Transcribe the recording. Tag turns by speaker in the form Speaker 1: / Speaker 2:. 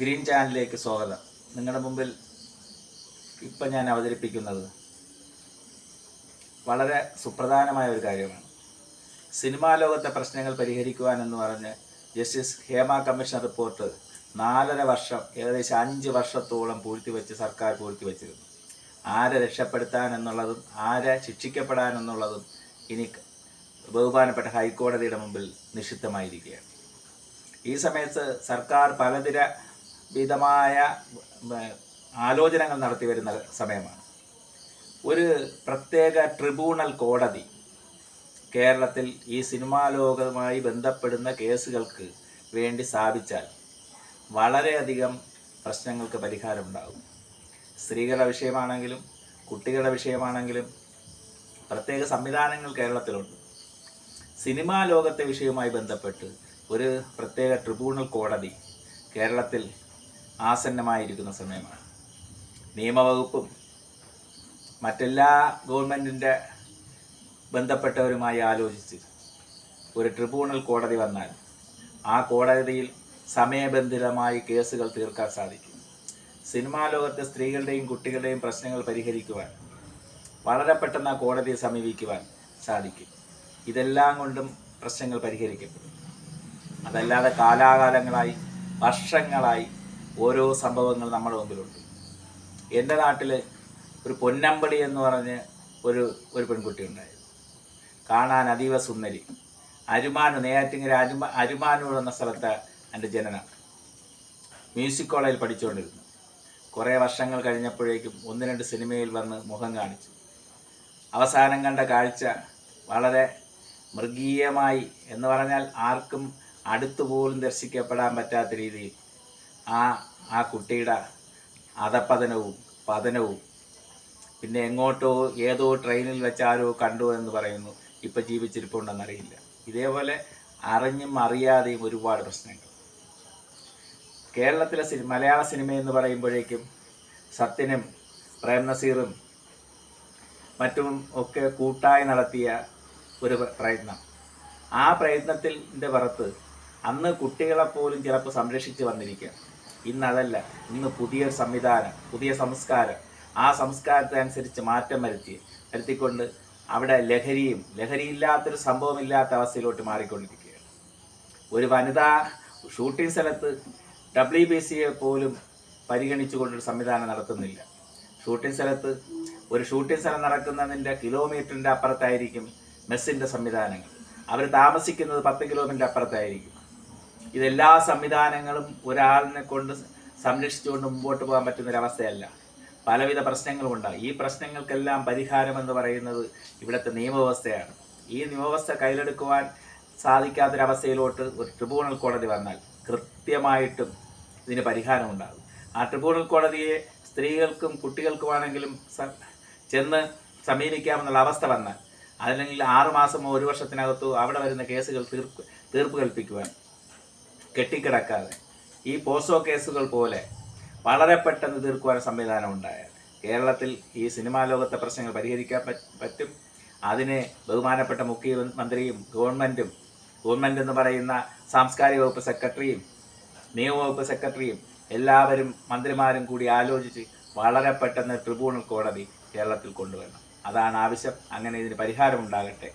Speaker 1: Green ചാനലിലേക്ക് സ്വാഗതം. നിങ്ങളുടെ മുമ്പിൽ ഇപ്പം ഞാൻ അവതരിപ്പിക്കുന്നത് വളരെ സുപ്രധാനമായ ഒരു കാര്യമാണ്. സിനിമാ ലോകത്തെ പ്രശ്നങ്ങൾ പരിഹരിക്കുവാൻ എന്ന് പറഞ്ഞ് ജസ്റ്റിസ് ഹേമ കമ്മീഷൻ റിപ്പോർട്ട് നാലര വർഷം ഏകദേശം അഞ്ച് വർഷത്തോളം പൂഴ്ത്തിവെച്ച് സർക്കാർ പൂഴ്ത്തിവെച്ചിരുന്നു. ആരെ രക്ഷപ്പെടുത്താൻ എന്നുള്ളതും ആരെ ശിക്ഷിക്കപ്പെടാൻ എന്നുള്ളതും ഇനി ബഹുമാനപ്പെട്ട ഹൈക്കോടതിയുടെ മുമ്പിൽ നിഷിദ്ധമായിരിക്കുകയാണ്. ഈ സമയത്ത് സർക്കാർ പലതര വിധമായ ആലോചനകൾ നടത്തി വരുന്ന സമയമാണ്. ഒരു പ്രത്യേക ട്രിബ്യൂണൽ കോടതി കേരളത്തിൽ ഈ സിനിമാ ലോകവുമായി ബന്ധപ്പെടുന്ന കേസുകൾക്ക് വേണ്ടി സ്ഥാപിച്ചാൽ വളരെയധികം പ്രശ്നങ്ങൾക്ക് പരിഹാരമുണ്ടാകും. സ്ത്രീകളുടെ വിഷയമാണെങ്കിലും കുട്ടികളുടെ വിഷയമാണെങ്കിലും പ്രത്യേക സംവിധാനങ്ങൾ കേരളത്തിലുണ്ട്. സിനിമാ ലോകത്തെ വിഷയവുമായി ബന്ധപ്പെട്ട് ഒരു പ്രത്യേക ട്രിബ്യൂണൽ കോടതി കേരളത്തിൽ ആസന്നമായിരിക്കുന്ന സമയമാണ്. നിയമവകുപ്പും മറ്റെല്ലാ ഗവൺമെന്റിന്റെ ബന്ധപ്പെട്ടവരുമായി ആലോചിച്ച് ഒരു ട്രിബ്യൂണൽ കോടതി വന്നാൽ ആ കോടതിയിൽ സമയബന്ധിതമായി കേസുകൾ തീർക്കാൻ സാധിക്കും. സിനിമാ ലോകത്തെ സ്ത്രീകളുടെയും കുട്ടികളുടെയും പ്രശ്നങ്ങൾ പരിഹരിക്കുവാൻ വളരെ പെട്ടെന്ന് ആ കോടതിയെ സമീപിക്കുവാൻ സാധിക്കും. ഇതെല്ലാം കൊണ്ടും പ്രശ്നങ്ങൾ പരിഹരിക്കപ്പെടും. അതല്ലാതെ കാലാകാലങ്ങളായി വർഷങ്ങളായി ഓരോ സംഭവങ്ങൾ നമ്മുടെ മുമ്പിലുണ്ട്. എന്റെ നാട്ടിൽ ഒരു പൊന്നമ്പടി എന്ന് പറഞ്ഞ് ഒരു ഒരു പെൺകുട്ടി ഉണ്ടായിരുന്നു. കാണാൻ അതീവ സുന്ദരി. അരുമാനു നെയ്യാറ്റിങ്ങര അരുമ അരുമാനൂർ എന്ന സ്ഥലത്ത് എന്റെ ജനനം. മ്യൂസിക് കോളേജിൽ പഠിച്ചുകൊണ്ടിരുന്നു. കുറേ വർഷങ്ങൾ കഴിഞ്ഞപ്പോഴേക്കും ഒന്ന് രണ്ട് സിനിമയിൽ വന്ന് മുഖം കാണിച്ചു. അവസാനം കണ്ട കാഴ്ച വളരെ മൃഗീയമായി എന്ന് പറഞ്ഞാൽ ആർക്കും അടുത്തുപോലും ദർശിക്കപ്പെടാൻ പറ്റാത്ത രീതിയിൽ ആ ആ കുട്ടിയുടെ അധപതനവും പതനവും പിന്നെ എങ്ങോട്ടോ ഏതോ ട്രെയിനിൽ വെച്ച് കണ്ടു എന്ന് പറയുന്നു. ഇപ്പം ജീവിച്ചിരിപ്പുണ്ടെന്നറിയില്ല. ഇതേപോലെ അറിഞ്ഞും അറിയാതെയും ഒരുപാട് പ്രശ്നങ്ങൾ. കേരളത്തിലെ സിനിമ മലയാള സിനിമ എന്ന് പറയുമ്പോഴേക്കും സത്യനും പ്രേംനസീറും മറ്റും ഒക്കെ കൂട്ടായി നടത്തിയ ഒരു പ്രയത്നം. ആ പ്രയത്നത്തിന്റെ പുറത്ത് അന്ന് കുട്ടികളെ പോലും ചിലപ്പോൾ സംരക്ഷിച്ച് വന്നിരിക്കുക ഇന്നതല്ല ഇന്ന് പുതിയ സംവിധാനം പുതിയ സംസ്കാരം. ആ സംസ്കാരത്തെ അനുസരിച്ച് മാറ്റം വരുത്തി വരുത്തിക്കൊണ്ട് അവിടെ ലഹരിയും ലഹരിയില്ലാത്തൊരു സംഭവമില്ലാത്ത അവസ്ഥയിലോട്ട് മാറിക്കൊണ്ടിരിക്കുകയാണ്. ഒരു വനിതാ ഷൂട്ടിംഗ് സ്ഥലത്ത് ഡബ്ല്യു ബി സിയെ പോലും പരിഗണിച്ചുകൊണ്ടൊരു സംവിധാനം നടത്തുന്നില്ല. ഷൂട്ടിംഗ് സ്ഥലത്ത് ഒരു ഷൂട്ടിംഗ് സ്ഥലം നടക്കുന്നതിന്റെ കിലോമീറ്ററിന്റെ അപ്പുറത്തായിരിക്കും മെസ്സിന്റെ സംവിധാനങ്ങൾ. അവർ താമസിക്കുന്നത് പത്ത് കിലോമീറ്റർ അപ്പുറത്തായിരിക്കും. ഇതെല്ലാ സംവിധാനങ്ങളും ഒരാളിനെ കൊണ്ട് സംരക്ഷിച്ചുകൊണ്ട് മുമ്പോട്ട് പോകാൻ പറ്റുന്ന പറ്റുന്നൊരവസ്ഥയല്ല. പലവിധ പ്രശ്നങ്ങളും ഉണ്ടാകും ഈ പ്രശ്നങ്ങൾക്കെല്ലാം പരിഹാരം എന്ന് പറയുന്നത് ഇവിടുത്തെ നിയമവ്യവസ്ഥയാണ്. ഈ നിയമവ്യവസ്ഥ കയ്യിലെടുക്കുവാൻ സാധിക്കാത്തൊരവസ്ഥയിലോട്ട് ഒരു ട്രിബ്യൂണൽ കോടതി വന്നാൽ കൃത്യമായിട്ടും ഇതിന് പരിഹാരമുണ്ടാകും. ആ ട്രിബ്യൂണൽ കോടതിയെ സ്ത്രീകൾക്കും കുട്ടികൾക്കുമാണെങ്കിലും ചെന്ന് സമീപിക്കാമെന്നുള്ള അവസ്ഥ വന്നാൽ അതല്ലെങ്കിൽ ആറുമാസമോ ഒരു വർഷത്തിനകത്തോ അവിടെ വരുന്ന കേസുകൾ തീർപ്പ് തീർപ്പ് കൽപ്പിക്കുവാൻ കെട്ടിക്കിടക്കാതെ. ഈ പോസോ കേസുകൾ പോലെ വളരെ പെട്ടെന്ന് തീർക്കുവാൻ സംവിധാനം ഉണ്ടായാൽ കേരളത്തിൽ ഈ സിനിമാ ലോകത്തെ പ്രശ്നങ്ങൾ പരിഹരിക്കാൻ പറ്റും. അതിന് ബഹുമാനപ്പെട്ട മുഖ്യമന്ത്രിയും ഗവൺമെന്റും ഗവൺമെന്റ് എന്ന് പറയുന്ന സാംസ്കാരിക വകുപ്പ് സെക്രട്ടറിയും നിയമവകുപ്പ് സെക്രട്ടറിയും എല്ലാവരും മന്ത്രിമാരും കൂടി ആലോചിച്ച് വളരെ പെട്ടെന്ന് ട്രിബ്യൂണൽ കോടതി കേരളത്തിൽ കൊണ്ടുവരണം. അതാണ് ആവശ്യം. അങ്ങനെ ഇതിന് പരിഹാരമുണ്ടാകട്ടെ.